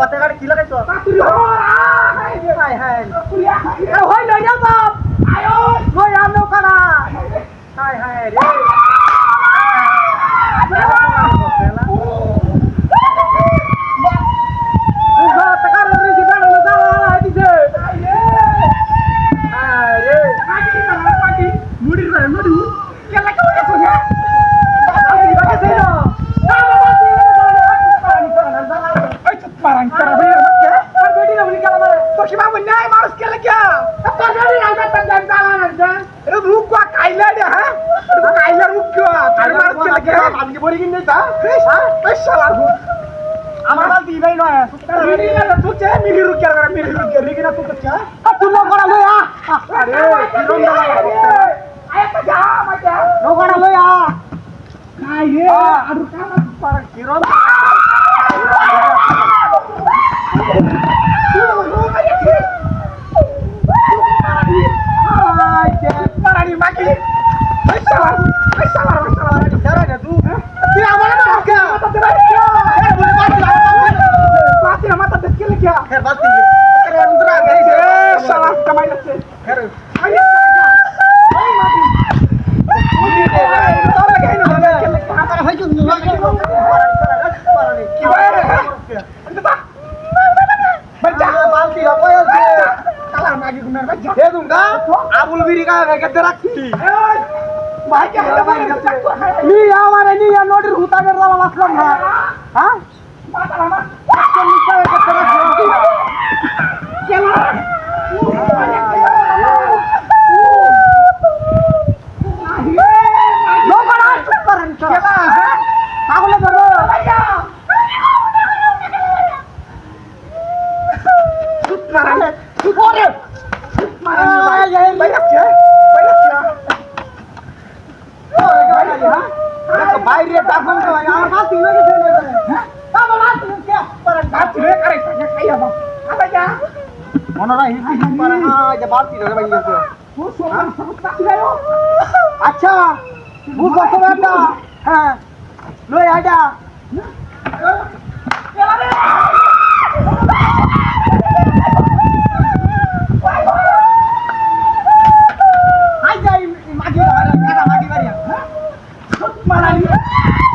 কথাগাড়ি কি লাগাইছো হয় নয় আমার বাল দি ভাই নয় মিলি না কে মিলি রুক করে মিলি রুক করে লিখনা তুই কে তুই লো করা আ আরে কিরম না আয় তো যা মজা লো করা লই আ নাই রে আরু কাম পার কিরণ পারানি মাকি ওই শালা ওই শালা ওই শালা সারা না তুই তুই আমার না কে মাথা দে ভাই এ বলে বাতি বাতি মাথা দে কে লিখা খের বাতি খের অন্তরা এ গেছে শালা কামাই লাগছে খের আই ওই মাটি তোর লাগে না কে লিখা আমার ভাই তুমি লাগে পারানি কি ভাই রে বাচ্চা বালতি কই আছে মাগি গুনার বাচ্চা দে দুঙ্গা আবুল বিরি কা কেতে রাখছি এই ভাই কে? মারি গেছে নি আমারে নি নোটির হুতা কে রাবা বাসলাম না হ্যাঁ মাথা আমার কোন নিশ্চয় কেতে রাখছি কেলা লো করা পারানি কেলা তাহলে ধরো মারালে ওরে বাইরে টাকুন তো আমার বালতি লাগে চলে যাবে বাবা বালতি কে পারানি বাতি রে আরে খাইয়া বা আবা যা। রাখি পারানি যে বালতি ধরে বাইরে গেছে ও সোনা বাতি গায়ো আচ্ছা বুঝবা তো একটা হ্যাঁ লই আইডা Yeah.